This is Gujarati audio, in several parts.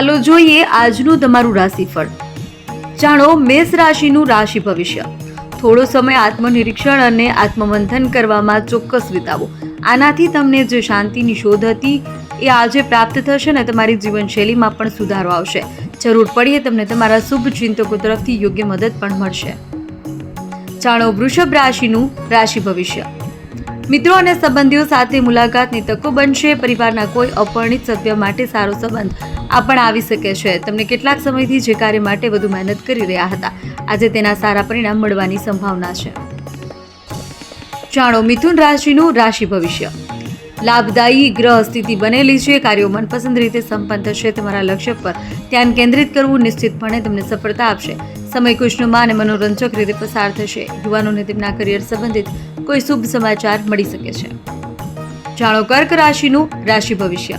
ચાલો જોઈએ આજનું તમારું રાશિફળ. જાણો, મેષ રાશિનું રાશિ ભવિષ્ય. થોડો સમય આત્મનિરીક્ષણ અને આત્મમંથન કરવામાં ચોક્કસ વિતાવો. આનાથી તમને જે શાંતિની શોધ હતી, એ આજે પ્રાપ્ત થશે ને તમારી જીવનશૈલીમાં પણ સુધારો આવશે. જરૂર પડીએ તમને તમારા શુભ ચિંતકો તરફથી યોગ્ય મદદ પણ મળશે. જાણો, વૃષભ રાશિનું રાશિ ભવિષ્ય. મિત્રો અને સંબંધીઓ સાથે મુલાકાતની તકો બનશે, પરિવારના કોઈ અપરિણિત સભ્ય માટે સારો સંબંધ આ પણ આવી શકે છે. તમને કેટલાક સમયથી જે કાર્ય માટે વધુ મહેનત કરી રહ્યા હતા. આજે તેના સારા પરિણામ મળવાની સંભાવના છે. જાણો, મિથુન રાશિનું રાશિ ભવિષ્ય. લાભદાયી ગ્રહ સ્થિતિ બનેલી છે. કાર્યો મનપસંદ રીતે સંપન્ન થશે. તમારા લક્ષ્ય પર ધ્યાન કેન્દ્રિત કરવું નિશ્ચિતપણે તમને સફળતા આપશે. સમય કૃષ્ણમાં અને મનોરંજક રીતે પસાર થશે. યુવાનોને તેમના કરિયર સંબંધિત કોઈ શુભ સમાચાર મળી શકે છે. જાણો કર્ક રાશિનું રાશિ ભવિષ્ય.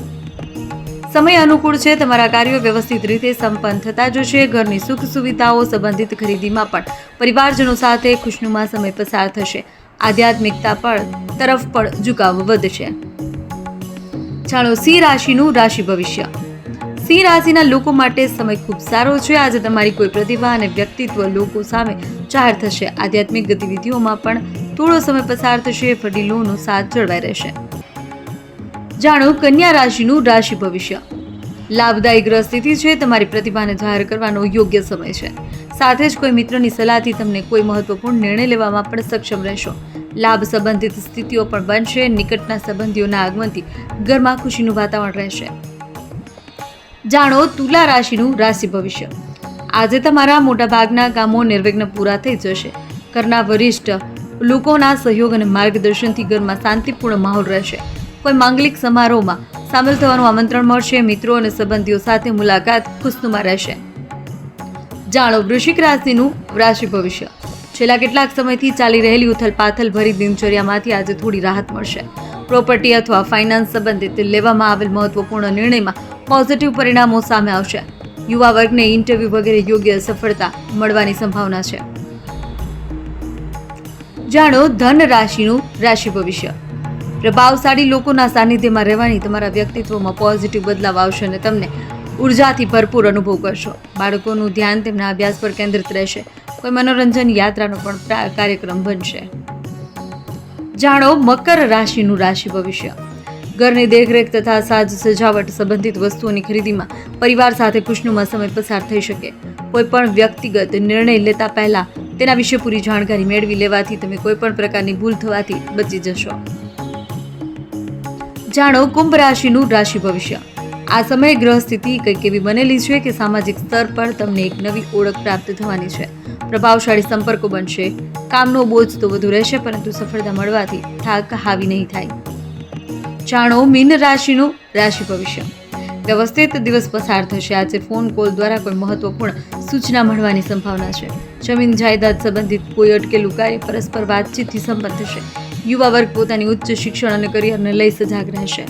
સમય અનુકૂળ છે, તમારા કાર્યો વ્યવસ્થિત રીતે સંપન્ન થતા જશે, ઘરની સુખ સુવિધાઓ સંબંધિત ખરીદીમાં પણ પરિવારજનો સાથે ખુશનુમા સમય પસાર થશે. આધ્યાત્મિકતા પણ તરફ પણ ઝુકાવ વધશે. જાણો સિંહ રાશિનું રાશિ ભવિષ્ય. સિંહ રાશિના લોકો માટે સમય ખૂબ સારો છે, આજે તમારી કોઈ પ્રતિભા અને વ્યક્તિત્વ લોકો સામે જાહેર થશે. આધ્યાત્મિક ગતિવિધિઓમાં પણ થોડો સમય પસાર થશે વડીલોનો સાથ જળવાઈ રહેશે. જાણો, કન્યા રાશિનું રાશિ ભવિષ્ય. લાભદાયી ગ્રહ સ્થિતિ છે, તમારી પ્રતિભાને જાહેર કરવાનો યોગ્ય સમય છે. સાથે જ કોઈ મિત્રની સલાહથી તમને કોઈ મહત્વપૂર્ણ નિર્ણય લેવામાં પણ સક્ષમ રહેશો. લાભ સંબંધિત સ્થિતિઓ પણ બનશે, નિકટના સંબંધીઓના આગમનથી ઘરમાં ખુશીનું વાતાવરણ રહેશે. જાણો, તુલા રાશિનું રાશિ ભવિષ્ય. આજે તમારા મોટાભાગના કામો નિર્વિઘ્ન પૂરા થઈ જશે. ઘરના વરિષ્ઠ લોકોના સહયોગ અને માર્ગદર્શનથી ઘરમાં શાંતિપૂર્ણ માહોલ રહેશે. કોઈ માંગલિક સમારોહમાં સામેલ થવાનું આમંત્રણ મળશે, મિત્રો અને સંબંધીઓ સાથે મુલાકાત ખુશનુમા રહેશે. જાણો, વૃશ્ચિક રાશિનું રાશિ ભવિષ્ય. છેલ્લા કેટલાક સમયથી ચાલી રહેલી ઉથલપાથલ ભરી દિનચર્યામાંથી આજે થોડી રાહત મળશે. પ્રોપર્ટી અથવા ફાઇનાન્સ સંબંધિત લેવામાં આવેલ મહત્વપૂર્ણ નિર્ણયમાં પોઝિટિવ પરિણામો સામે આવશે. યુવા વર્ગને ઇન્ટરવ્યૂ વગેરે યોગ્ય સફળતા મળવાની સંભાવના છે. જાણો, ધન રાશિનું રાશિ ભવિષ્ય. પ્રભાવશાળી લોકોના સાનિધ્યમાં રહેવાની તમારા વ્યક્તિત્વમાં પોઝિટિવ બદલાવ આવશે અને તમને ઉર્જાથી ભરપૂર અનુભવ કરશો. બાળકોનું ધ્યાન તેમના અભ્યાસ પર કેન્દ્રિત રહેશે. કોઈ મનોરંજન યાત્રાનો પણ કાર્યક્રમ બનશે. જાણો, મકર રાશિનું રાશિ ભવિષ્ય. ઘરની દેખરેખ તથા સાજ સજાવટ સંબંધિત વસ્તુઓની ખરીદીમાં પરિવાર સાથે ખુશનુમા સમય પસાર થઈ શકે. કોઈ પણ વ્યક્તિગત નિર્ણય લેતા પહેલા તેના વિશે પૂરી જાણકારી મેળવી લેવાથી તમે કોઈ પણ પ્રકારની ભૂલ થવાથી બચી જશો. જાણો, કુંભ રાશિનું રાશિ ભવિષ્ય. આ સમયે ગ્રહ સ્થિતિ કંઈક એવી બનેલી છે કે સામાજિક સ્તર પર તમને એક નવી ઓળખ પ્રાપ્ત થવાની છે. પ્રભાવશાળી સંપર્કો બનશે. કામનો બોજ તો વધુ રહેશે, પરંતુ સફળતા મળવાથી થાક, હાવી નહીં થાય. જાણો, મીન રાશિનું રાશિ ભવિષ્ય. વ્યવસ્થિત દિવસ પસાર થશે. આજે ફોન કોલ દ્વારા કોઈ મહત્વપૂર્ણ સૂચના મળવાની સંભાવના છે. જમીન જાયદાદ સંબંધિત કોઈ અટકેલું કાર્ય પરસ્પર વાતચીતથી સંપન્ન થશે. યુવા વર્ગ પોતાની ઉચ્ચ શિક્ષણ અને કરિયરને લઈ સજાગ રહેશે.